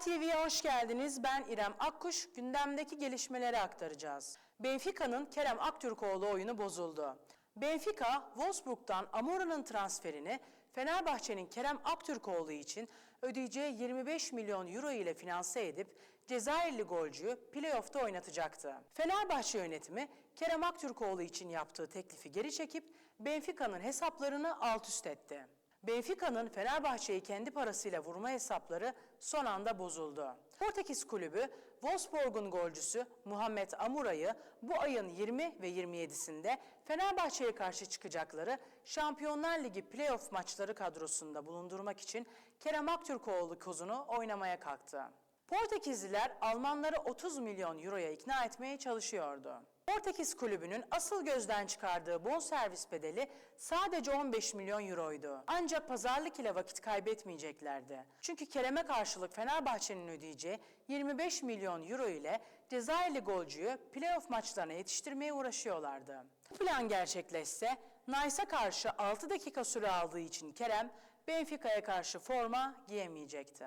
TV'ye hoş geldiniz. Ben İrem Akkuş. Gündemdeki gelişmeleri aktaracağız. Benfica'nın Kerem Aktürkoğlu oyunu bozuldu. Benfica, Wolfsburg'dan Amora'nın transferini Fenerbahçe'nin Kerem Aktürkoğlu için ödeyeceği 25 milyon euro ile finanse edip Cezayirli golcüyü playoff'ta oynatacaktı. Fenerbahçe yönetimi Kerem Aktürkoğlu için yaptığı teklifi geri çekip Benfica'nın hesaplarını alt üst etti. Benfica'nın Fenerbahçe'yi kendi parasıyla vurma hesapları son anda bozuldu. Portekiz kulübü Wolfsburg'un golcüsü Muhammed Amura'yı bu ayın 20 ve 27'sinde Fenerbahçe'ye karşı çıkacakları Şampiyonlar Ligi playoff maçları kadrosunda bulundurmak için Kerem Aktürkoğlu kozunu oynamaya kalktı. Portekizliler Almanları 30 milyon euroya ikna etmeye çalışıyordu. Portekiz kulübünün asıl gözden çıkardığı bonservis bedeli sadece 15 milyon euroydu. Ancak pazarlık ile vakit kaybetmeyeceklerdi. Çünkü Kerem'e karşılık Fenerbahçe'nin ödeyeceği 25 milyon euro ile Cezayirli golcüyü playoff maçlarına yetiştirmeye uğraşıyorlardı. Bu plan gerçekleşse Nice'a karşı 6 dakika süre aldığı için Kerem Benfica'ya karşı forma giyemeyecekti.